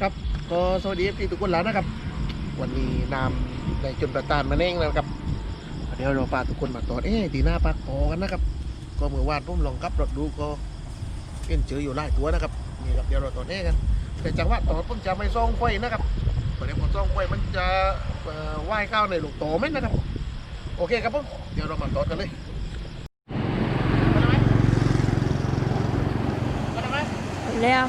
ครับก็สวัสดีพี่ทุกคนแล้วนะครับ วันนี้นำในจนประตานมาแน่งแล้วครับเดี๋ยวเราพาทุกคนมาตอดเอ๊ะตีหน้าปากคอกันนะครับ ก็เมื่อวานผมลองขับรถดูก็เห็นเจออยู่หลายตัวนะครับนี่ครับเดี๋ยวเราตอดเอ๊กันแต่จังหวะตอดผมจะไม่ซ่องไฟนะครับเดี๋ยวผมซ่องไฟมันจะว่ายเข้าวในหลูกโตไหมนะครับ โอเคครับผมเดี๋ยวเรามาตอดกันเลยมาได้ไหมมาได้ไหมแล้ว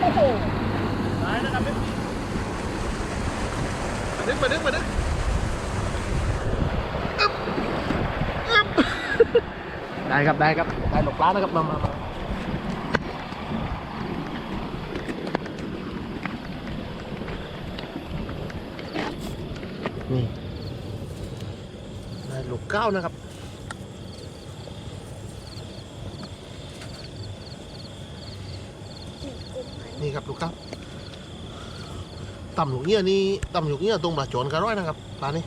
โอ้โหได้นะครับพี่มา ดึงมาดึงมาดึงได้ครับได้ครับได้หลบปลานะครับมามามานี่ได้หลบเก้านะครับ นี่ครับลูกครับ ต่ำลูกเงี้ยนี่ต่ำลูกเงี้ยตรงปลาโจนกันร้อยนะครับปลานี้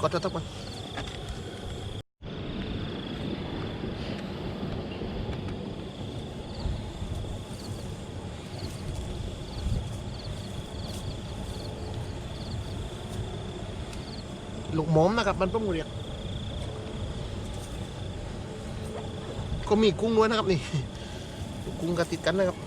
ก็จะตักมันลูกหมอมนะครับมันต้องเรียก ก็มีกุ้งด้วยนะครับนี่ กุ้งกระติดกันนะครับ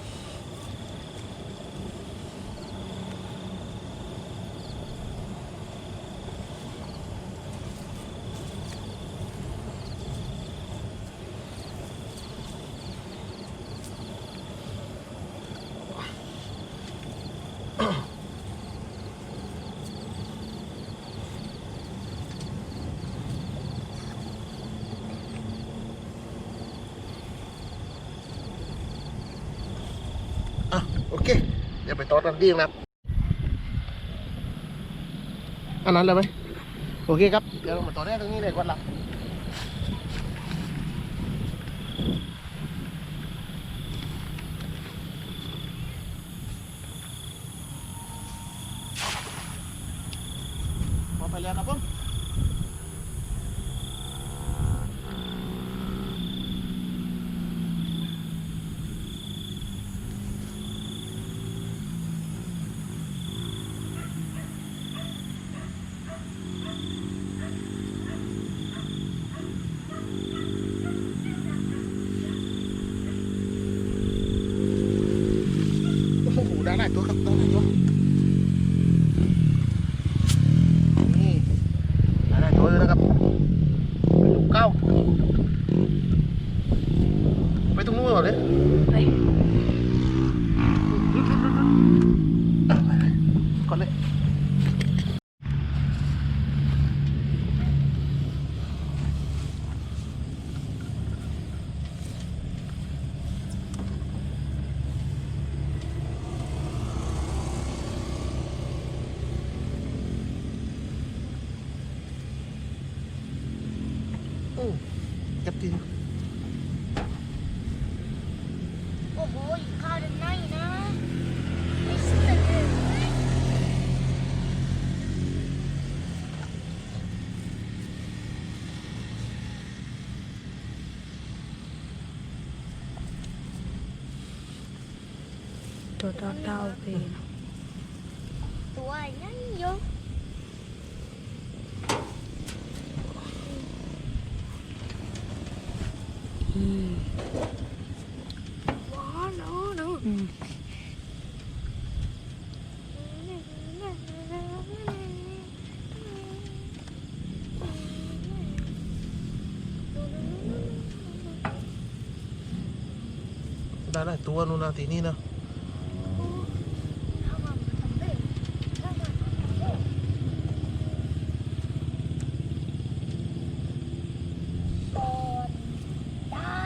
อะโอเค เดี๋ยว ไปต่อตันดีนะครับอันนั้นเลยไหมโอเคครับ เดี๋ยวมาต่อได้ตรงนี้เลยก่อนละพอไปแล้วนะผมโอ้โหได้หลายตัวครับได้หลายตัวนี่ได้หลายตัวเลยนะครับเป็นลูกเก้าไปตรงนู้นก่อนเลย ไป อะไปเลยก่อนเลยอืมเก็บที โอ้โหข้าวด้านในนะไอ้สัตว์ ตัวต่อเต่าไปตัวนั่นโยอืมว้าวน้องน้อง อืม ได้หลายตัวนู่นนะทีนี้นะ ก่อนได้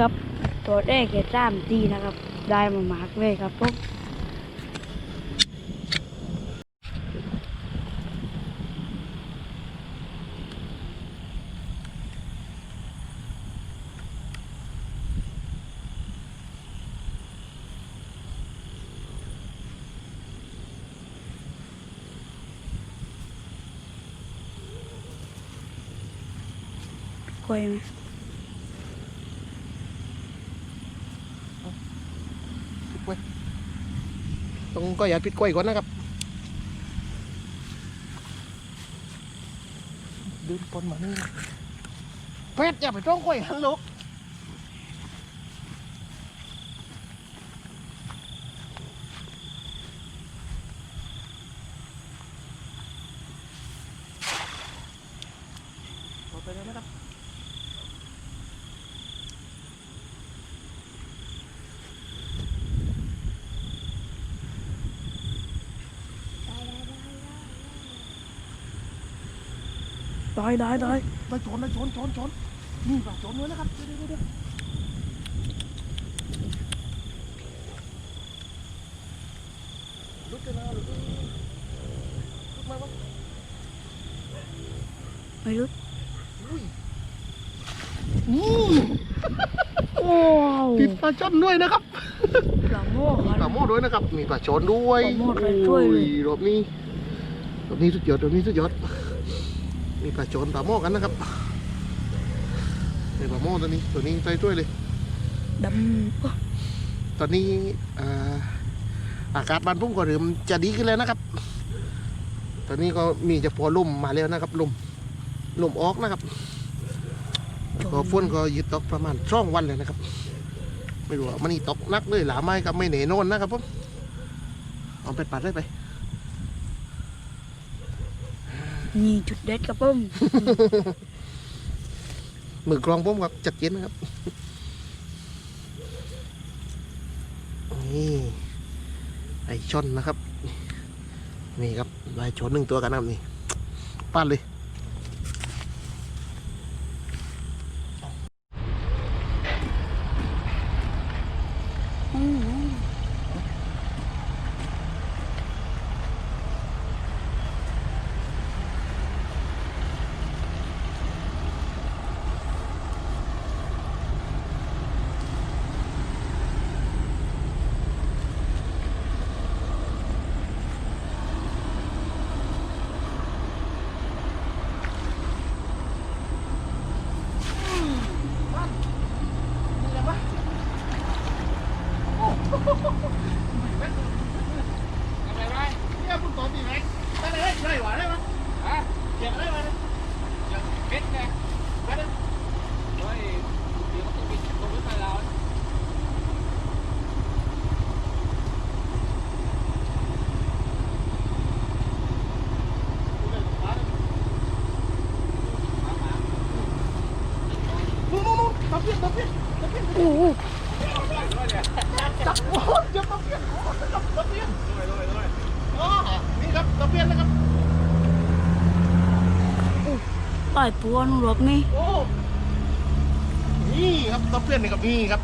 ครับ ตัวแรกแค่สามตีนะครับ ได้มามากเลยครับผมกล้วยไหม ปิดไว้ต้อง ก็อย่าปิดกล้วยก่อนนะครับดึงปนมานี่เป็ดอย่าไปจ้องกล้วยหันลูกเอาไปเลยนะครับ ได้ได้ได้ไปชนเลยชนชนชนนี่ปลาชนเลยนะครับเดี๋ยวเดี๋ยวเดี๋ยวลุกกันนะลุกกันนะลุกมาบ้างไม่รู้อุ้ยนี่ว้าวติดปลาชนด้วยนะครับปลาโม่คปรัลาบโม่ด้วยนะครับ มีปลาชนด้วยปลาโม่ด้วยช่วยเลยโอ้รอบนี้รอบนี้สุดยอดรอบนี้สุดยอด มีปลาชนปลาโม่กันนะครับนี่ปลาโม่ตัวนี้ตัวนี้ใส่ถ้วยเลยดำโอ้ตอนนี้อ่าอากาศบ้านพุ่งก็เริ่มจะดีขึ้นแล้วนะครับ ตอนนี้ก็มีจะพอลมมาแล้วนะครับลมลมออกนะครับก็ฝนก็หยุดตกประมาณช่องวันเลยนะครับ ไม่รู้ว่ามันนี่ตกนักเลยหรือไม่ก็ไม่แน่นอนนะครับผมเอาไปปัดได้ไป นี่จุดเด็ดครับผมมือกรองผมครับจัดเจนนะครับนี่ไอช่อนนะครับ นี่ครับลายชนหนึ่งตัวกันนะครับนี่ป้านเลย อืม เนี่ยคุณตอบดีไหม ได้เลยใช่หวานได้ไหมอะเก็บได้ไหม เป็ดไงเฮ้ยเดี๋ยวเขาต้องปิดตรงนี้ไปแล้ว นู่นนู่นนู่นตะเพียนตะเพียนตะเพียน โอ้โห จับโอ้ยจับตะเพียนโอ้ยจับตะเพียนอ๋อนี่ครับตะเพียนนะครับ ปล่อยปัวนุ่รบนี่โอ้นี่ครับตะเพียนนี่ครับนี่ครับ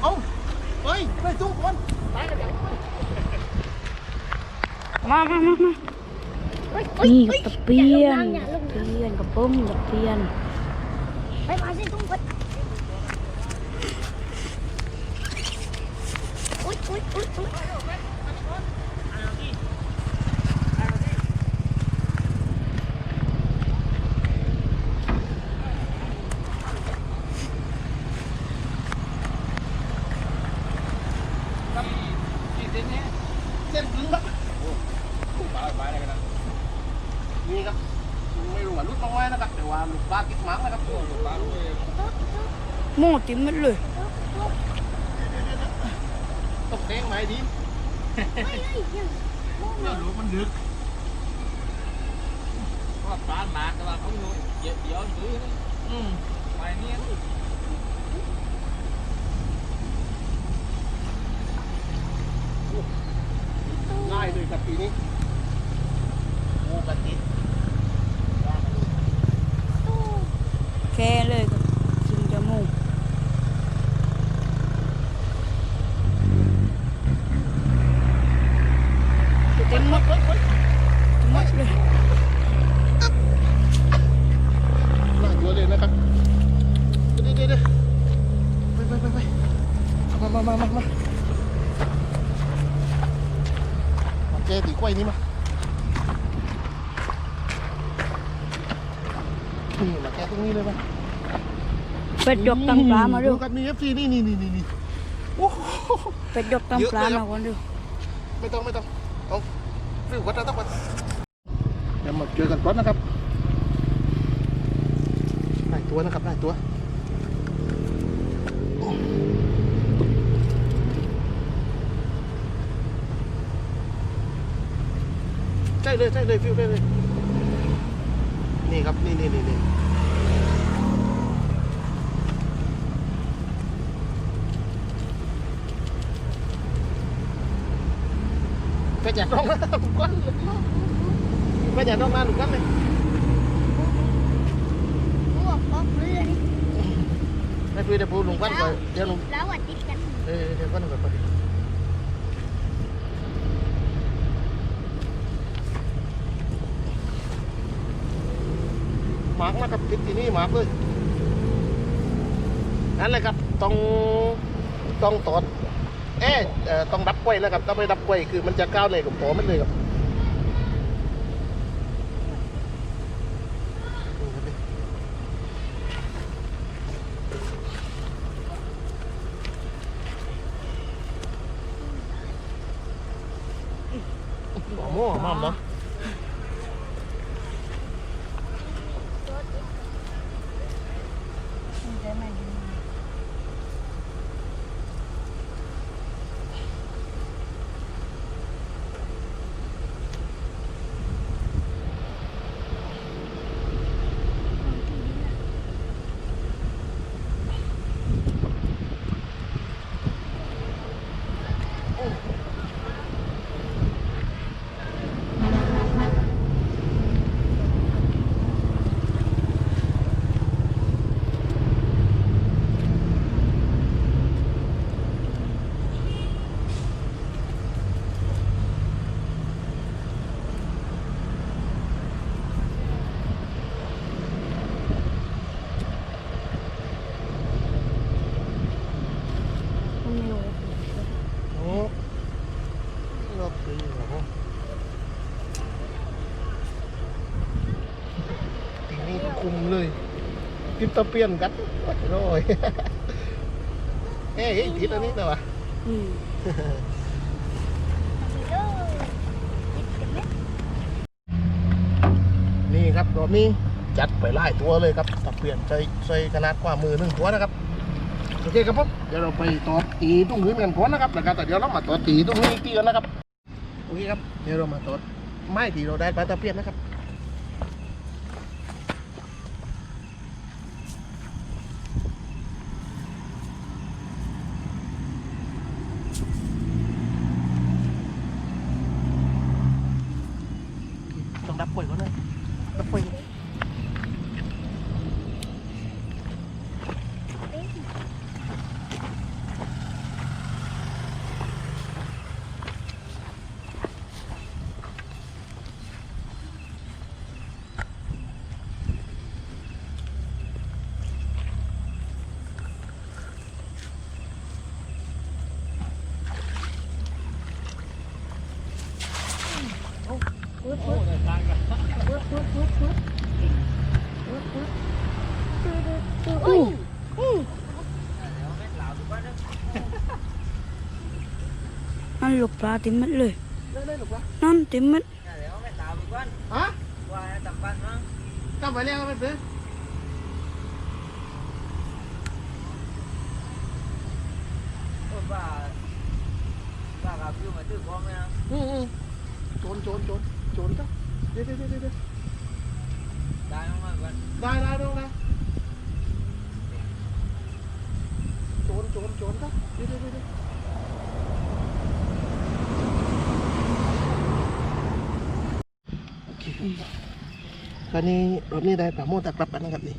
เอ้าเฮ้ยไปสู้คนตายกันอย่างมามามามานี่กับตะเพียนเพียนกับผมตะเพียนไปมาสิตุ้งพัดอุ๊ยอุ๊ยอุ๊ยอุ๊ย กี่เซนเนี่ย เส้นถึงครับ ปลาปลาอะไรกันนะ นี่ครับไม่รู้ว่ารุดมาไว้ นะครับแต่ว่าลูกปลาติดหมังนะครับ โอ้ปลาด้วย โม่ติมหมดเลย ตัว ไปดิ เฮ้ยเฮ้ยยังโอ้โห เรื่องรู้มันดึก ว่าปลาหมากแต่ว่าเขาอยู่เยอะเดี๋ยวซื้อนะ อืม ไปเนี่ย ไล่เลยครับปีนี้โอ้กระติด ตู้ แค่เลยครับกินจมูกเต็มหมดเต็มหมดเลย ไล่ตัวเลยนะครับเดี๋ยวเดี๋ยวเดี๋ยวไปไปไปไป มามามามามามาแกตีกล้วยนี่มานี่มาแกตรงนี้เลยมาเป็ดยกตังปลามาดูครับนี่เอฟซีนี่นี่นี่นี่โอ้โหเป็ดยกตังปลามาคนดูไม่ต้องไม่ต้องเอาฟิววัดเราต้องวัดเดี๋ยวมาเจอกันก่อนนะครับได้ตัวนะครับได้ตัว ใช่เลยใช่เลยฟิวได้เลย นี่ครับนี่นี่นี่นี่ไปแจกน้องนะทุกคนไปแจกน้องมาทุกคนเลยพวกป๊อกเรือนี่ไม่ฟิวเดี๋ยวพูดลุงกันก่อนเดี๋ยวลุงแล้วอะติดกันเออเดี๋ยวก่อนก่อนก่อนห มากนะครับติดที่นี่หมากเลยนั่นเลยครับต้องต้องตอดเอ๊ะเอ่อต้องดับกล้วยนะครับถ้าไม่ดับกล้วยคือมันจะก้าวเลยกับหัวมันเลยครับหมอหม้อหมอมเนาะ โอ้รอบดีเหรอทีนี้คุมเลยกิน ตะเปียนกันโอ้ยเอ้ยติดอันนี้แต่ว่าอืมเออติดกันไหมนี่ครับรอบนี้จัดไปไล่ตัวเลยครับตะเปียนใส่ใส่ขนาดกว่ามือหนึ่งตัวนะครับโอเคครับผมเดี๋ยวเราไปตอดตีตรงนี้นกันก่อนนะครับแล้วก็แต่เดี๋ยวเรามาตอดตีตรงนี้อีกทีกันนะครับโอเคครับเดี๋ยวเรามาตอดไม้ที่เราได้ปลาตะเพียนนะครับต้องดับ ป่วยก่อนเลยดับป่วย โอ้เดินทางกันอุ้ยนั่นลูกปลาเต็มหมดเลยได้ได้หรือเปล่านั่นเต็มหมดฮะกลับไปแล้วไปซื้อเป้ากับพี่มาตื้อของนะอืมอืมโจรโจรโจร โจรจ้ะเดี๋ยวเดี๋ยวเดี๋ยวเดี๋ยวได้มากๆกันได้ได้น้องนะโจรโจรโจรจ้ะเดี๋ยวเดี๋ยวเดี๋ยวเดี๋ยวโอเคคราวนี้รอบนี้ได้ปลาโมตัดกลับกันนะครับนี่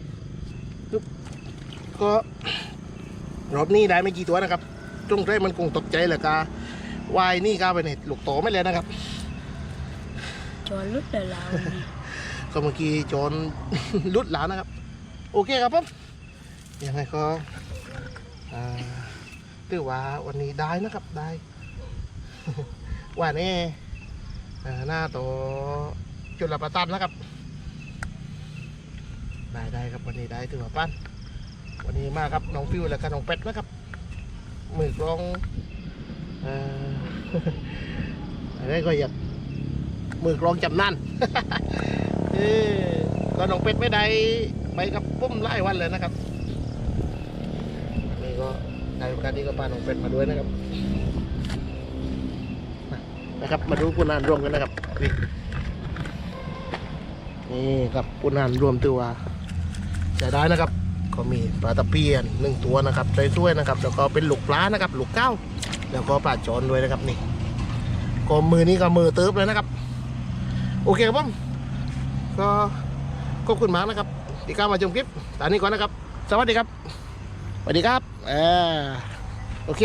ปึ๊บก็รอบนี้ได้ไม่กี่ตัวนะครับ ตรงแรกมันคงตกใจแหละกาวายนี่ก้าวไปในลูกโตไม่เลยนะครับ จอลุดเลยเรานี่ก็เมื่อกี้โจรลุดหลานนะครับ โอเคครับผมยังไงก็อ่าถือว่าวันนี้ได้นะครับได้ว่าแน่อ่าหน้าโตจุลประตันนะครับ ได้ได้ครับวันนี้ได้ถือว่าปั้นวันนี้มาครับน้องฟิวและก็น้องเป็ดนะครับมือกลองเอ่ออะไรก็อยาก มือกลองจำนั่นเออก็น้องเป็ดไม่ได้ไปกับปุ้มไล่วันเลยนะครับนี่ก็ในโอกาสนี้ก็พาน้องเป็ดมาด้วยนะครับนะครับ มาดูคุนานรวมกันนะครับนี่นี่ครับคุนานรวมตัวจะได้นะครับ ก็มีปลาตะเพียนหนึ่งตัวนะครับสวยนะครับ แล้วก็เป็นหลูกปลานะครับหลูกเก้า แล้วก็ปลาจอนด้วยนะครับนี่ก็มือนี้ก็มือเติบเลยนะครับ โอเคครับผมก็ขอบคุณมากนะครับที่เข้ามาชมคลิปตอนนี้ก่อนนะครับ สวัสดีครับสวัสดีครับอ่าโอเค